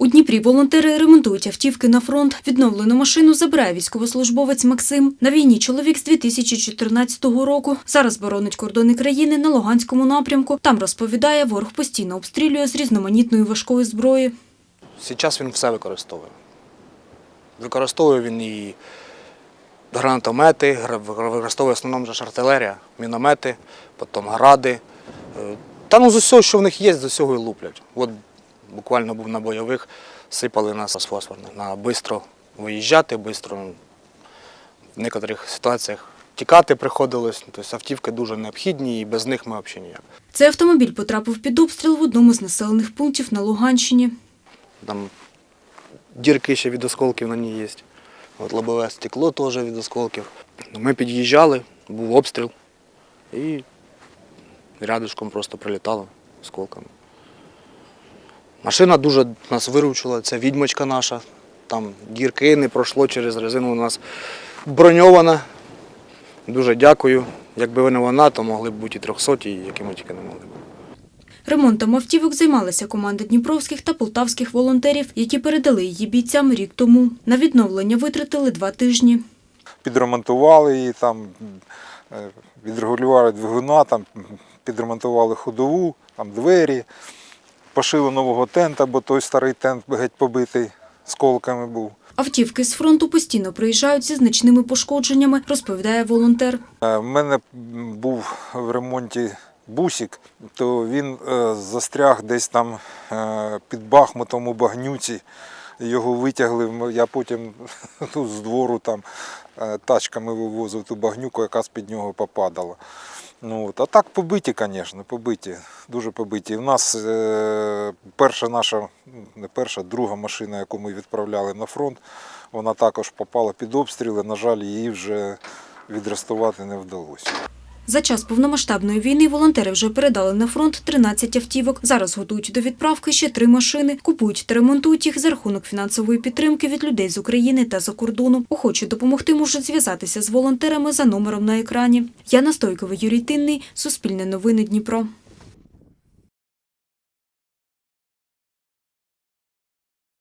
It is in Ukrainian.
У Дніпрі волонтери ремонтують автівки на фронт. Відновлену машину забирає військовослужбовець Максим. На війні чоловік з 2014 року. Зараз боронить кордони країни на Луганському напрямку. Там розповідає, ворог постійно обстрілює з різноманітної важкої зброї. Зараз він все використовує. Використовує він і гранатомети, гра- використовує в основному артилерія, міномети, потім гради. Е, Та ну з усього, що в них є, з усього і луплять. Буквально був на бойових, сипали нас з фосфорних. На швидко виїжджати, швидко в деяких ситуаціях тікати приходилось. Тобто автівки дуже необхідні і без них ми взагалі ніяк. Цей автомобіль потрапив під обстріл в одному з населених пунктів на Луганщині. Там дірки ще від осколків на ній є. От лобове стекло теж від осколків. Ми під'їжджали, був обстріл і рядышком просто прилітало осколками. Машина дуже нас виручила, це відьмочка наша. Там дірки не пройшло через резину у нас броньована. Дуже дякую. Якби не вона, то могли б бути і 300, і якими тільки не могли б. Ремонтом автівок займалася команда дніпровських та полтавських волонтерів, які передали її бійцям рік тому. На відновлення витратили два тижні. підремонтували її, там, е, відрегулювали двигуна, там, підремонтували ходову, там, двері, пошили нового тента, бо той старий тент геть побитий сколками був. Автівки з фронту постійно приїжджають зі значними пошкодженнями, розповідає волонтер. У мене був в ремонті бусик, то він е, застряг десь там е, під Бахмутом у багнюці. Його витягли. Я потім ну, з двору там е, тачками вивозив ту багнюку, яка з-під нього попадала. Ну, от. А так побиті, звісно, побиті, дуже побиті. У нас е, перша наша, не перша, друга машина, яку ми відправляли на фронт, вона також попала під обстріли. На жаль, її вже відрестувати не вдалося. За час повномасштабної війни волонтери вже передали на фронт 13 автівок. Зараз готують до відправки ще три машини, купують та ремонтують їх за рахунок фінансової підтримки від людей з України та за кордону. Охочі допомогти можуть зв'язатися з волонтерами за номером на екрані. Яна Стойкова, Юрій Тинний, Суспільне новини Дніпро.